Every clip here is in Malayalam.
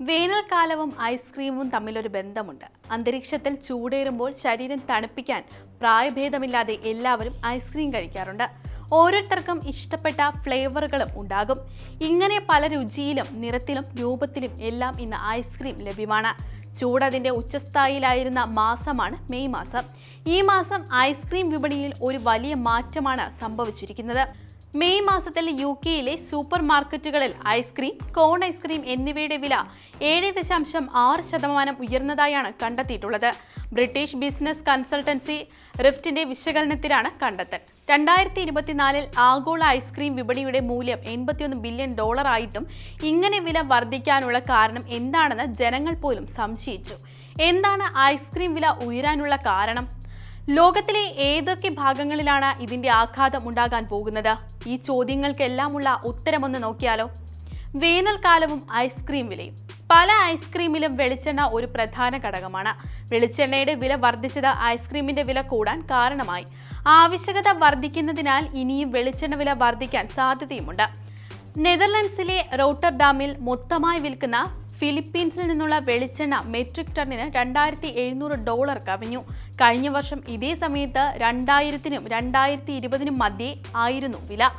വേനൽക്കാലവും ഐസ്ക്രീമും തമ്മിലൊരു ബന്ധമുണ്ട്. അന്തരീക്ഷത്തിൽ ചൂടേറുമ്പോൾ ശരീരം തണുപ്പിക്കാൻ പ്രായഭേദമില്ലാതെ എല്ലാവരും ഐസ്ക്രീം കഴിക്കാറുണ്ട്. ഓരോരുത്തർക്കും ഇഷ്ടപ്പെട്ട ഫ്ലേവറുകളും ഉണ്ടാകും. ഇങ്ങനെ പല രുചിയിലും നിറത്തിലും രൂപത്തിലും എല്ലാം ഇന്ന് ഐസ്ക്രീം ലഭ്യമാണ്. ചൂട് അതിന്റെ ഉച്ചസ്ഥായിലായിരുന്ന മാസമാണ് മെയ് മാസം. ഈ മാസം ഐസ്ക്രീം വിപണിയിൽ ഒരു വലിയ മാറ്റമാണ് സംഭവിച്ചിരിക്കുന്നത്. മെയ് മാസത്തിൽ യു കെയിലെ സൂപ്പർ മാർക്കറ്റുകളിൽ ഐസ്ക്രീം കോൺ ഐസ്ക്രീം എന്നിവയുടെ വില ഏഴ് ദശാംശം ആറ് ശതമാനം ഉയർന്നതായാണ് കണ്ടെത്തിയിട്ടുള്ളത്. ബ്രിട്ടീഷ് ബിസിനസ് കൺസൾട്ടൻസി റിഫ്റ്റിന്റെ വിശകലനത്തിലാണ് കണ്ടെത്തൽ. രണ്ടായിരത്തി ഇരുപത്തിനാലിൽ ആഗോള ഐസ്ക്രീം വിപണിയുടെ മൂല്യം എൺപത്തിയൊന്ന് ബില്യൺ ഡോളർ ആയിട്ടും ഇങ്ങനെ വില വർദ്ധിക്കാനുള്ള കാരണം എന്താണെന്ന് ജനങ്ങൾ പോലും സംശയിച്ചു. എന്താണ് ഐസ്ക്രീം വില ഉയരാനുള്ള കാരണം? ലോകത്തിലെ ഏതൊക്കെ ഭാഗങ്ങളിലാണ് ഇതിന്റെ ആഘാതം ഉണ്ടാകാൻ പോകുന്നത്? ഈ ചോദ്യങ്ങൾക്കെല്ലാമുള്ള ഉത്തരമൊന്ന് നോക്കിയാലോ? വേനൽക്കാലവും ഐസ്ക്രീം വിലയും. പല ഐസ്ക്രീമിലും വെളിച്ചെണ്ണ ഒരു പ്രധാന ഘടകമാണ്. വെളിച്ചെണ്ണയുടെ വില വർദ്ധിച്ചത് ഐസ്ക്രീമിന്റെ വില കൂടാൻ കാരണമായി. ആവശ്യകത വർദ്ധിക്കുന്നതിനാൽ ഇനിയും വെളിച്ചെണ്ണ വില വർദ്ധിക്കാൻ സാധ്യതയുമുണ്ട്. നെതർലൻഡ്സിലെ റോട്ടർഡാമിൽ മൊത്തമായി വിൽക്കുന്ന ഫിലിപ്പീൻസിൽ നിന്നുള്ള വെളിച്ചെണ്ണ മെട്രിക് ടണ്ണിന് രണ്ടായിരത്തി എഴുന്നൂറ് ഡോളർ കവിഞ്ഞു. കഴിഞ്ഞ വർഷം ഇതേ സമയത്ത് രണ്ടായിരത്തിനും രണ്ടായിരത്തി ഇരുപതിനും മധ്യേ ആയിരുന്നു വില.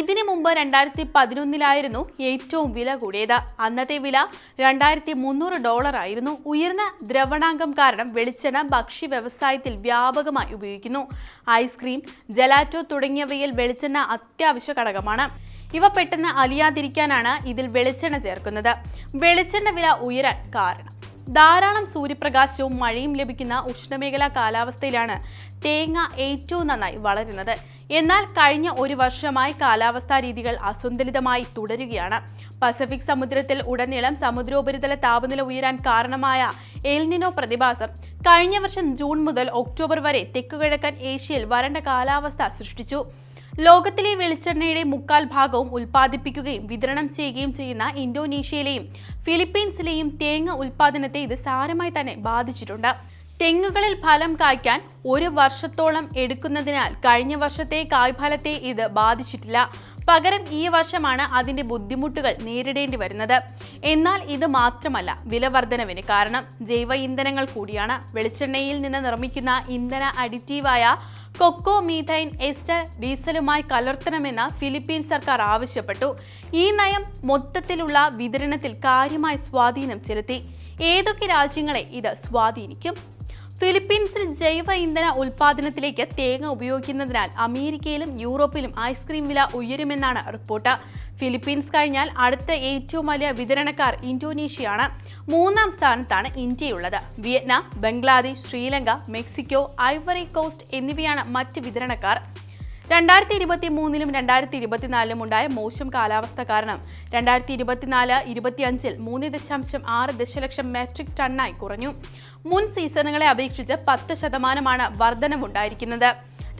ഇതിനു മുമ്പ് രണ്ടായിരത്തി പതിനൊന്നിലായിരുന്നു ഏറ്റവും വില കൂടിയത്. അന്നത്തെ വില രണ്ടായിരത്തി മുന്നൂറ് ഡോളർ ആയിരുന്നു. ഉയർന്ന ദ്രവണാങ്കം കാരണം വെളിച്ചെണ്ണ ഭക്ഷ്യ വ്യവസായത്തിൽ വ്യാപകമായി ഉപയോഗിക്കുന്നു. ഐസ്ക്രീം ജലാറ്റോ തുടങ്ങിയവയിൽ വെളിച്ചെണ്ണ അത്യാവശ്യ ഘടകമാണ്. ഇവ പെട്ടെന്ന് അലിയാതിരിക്കാനാണ് ഇതിൽ വെളിച്ചെണ്ണ ചേർക്കുന്നത്. വെളിച്ചെണ്ണ വില ഉയരാൻ കാരണം. ധാരാളം സൂര്യപ്രകാശവും മഴയും ലഭിക്കുന്ന ഉഷ്ണമേഖലാ കാലാവസ്ഥയിലാണ് തേങ്ങ ഏറ്റവും നന്നായി വളരുന്നത്. എന്നാൽ കഴിഞ്ഞ ഒരു വർഷമായി കാലാവസ്ഥാ രീതികൾ അസന്തുലിതമായി തുടരുകയാണ്. പസഫിക് സമുദ്രത്തിൽ ഉടനീളം സമുദ്രോപരിതല താപനില ഉയരാൻ കാരണമായ എൽനിനോ പ്രതിഭാസം കഴിഞ്ഞ വർഷം ജൂൺ മുതൽ ഒക്ടോബർ വരെ തെക്കുകിഴക്കൻ ഏഷ്യയിൽ വരണ്ട കാലാവസ്ഥ സൃഷ്ടിച്ചു. ലോകത്തിലെ വെളിച്ചെണ്ണയുടെ മുക്കാൽ ഭാഗവും ഉൽപ്പാദിപ്പിക്കുകയും വിതരണം ചെയ്യുകയും ചെയ്യുന്ന ഇന്തോനേഷ്യയിലെയും ഫിലിപ്പീൻസിലെയും തേങ്ങ ഉൽപ്പാദനത്തെ ഇത് സാരമായി തന്നെ ബാധിച്ചിട്ടുണ്ട്. തെങ്ങുകളിൽ ഫലം കായ്ക്കാൻ ഒരു വർഷത്തോളം എടുക്കുന്നതിനാൽ കഴിഞ്ഞ വർഷത്തെ കായ്ഫലത്തെ ഇത് ബാധിച്ചിട്ടില്ല. പകരം ഈ വർഷമാണ് അതിന്റെ ബുദ്ധിമുട്ടുകൾ നേരിടേണ്ടി വരുന്നത്. എന്നാൽ ഇത് മാത്രമല്ല വില വർധനവിന് കാരണം. ജൈവ ഇന്ധനങ്ങൾ കൂടിയാണ്. വെളിച്ചെണ്ണയിൽ നിന്ന് നിർമ്മിക്കുന്ന ഇന്ധന അഡിറ്റീവായ കൊക്കോ മീഥൈൻ എസ്റ്റർ ഡീസലുമായി കലർത്തണമെന്ന് ഫിലിപ്പീൻ സർക്കാർ ആവശ്യപ്പെട്ടു. ഈ നയം മൊത്തത്തിലുള്ള വിതരണത്തിൽ കാര്യമായ സ്വാധീനം ചെലുത്തി. ഏതൊക്കെ രാജ്യങ്ങളെ ഇത് സ്വാധീനിക്കും? ഫിലിപ്പീൻസിൽ ജൈവ ഇന്ധന ഉൽപാദനത്തിലേക്ക് തേങ്ങ ഉപയോഗിക്കുന്നതിനാൽ അമേരിക്കയിലും യൂറോപ്പിലും ഐസ്ക്രീം വില ഉയരുമെന്നാണ് റിപ്പോർട്ട്. ഫിലിപ്പീൻസ് കഴിഞ്ഞാൽ അടുത്ത ഏറ്റവും വലിയ വിതരണക്കാർ ഇന്തോനേഷ്യയാണ്. മൂന്നാം സ്ഥാനത്താണ് ഇന്ത്യയുള്ളത്. Vietnam Bangladesh Sri Lanka Mexico Ivory Coast എന്നിവയാണ് മറ്റ് വിതരണക്കാർ. രണ്ടായിരത്തി ഇരുപത്തി മൂന്നിലും രണ്ടായിരത്തി ഇരുപത്തിനാലിലും ഉണ്ടായ മോശം കാലാവസ്ഥ കാരണം രണ്ടായിരത്തി ഇരുപത്തിനാല് ഇരുപത്തിയഞ്ചിൽ മൂന്ന് ദശാംശം ആറ് ദശലക്ഷം മെട്രിക് ടണ്ണായി കുറഞ്ഞു. മുൻ സീസണുകളെ അപേക്ഷിച്ച് പത്ത് ശതമാനമാണ് വർധനവുണ്ടായിരിക്കുന്നത്.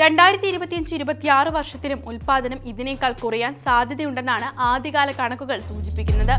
രണ്ടായിരത്തി ഇരുപത്തിയഞ്ച് ഇരുപത്തിയാറ് വർഷത്തിലും ഉൽപ്പാദനം ഇതിനേക്കാൾ കുറയാൻ സാധ്യതയുണ്ടെന്നാണ് ആദ്യകാല കണക്കുകൾ സൂചിപ്പിക്കുന്നത്.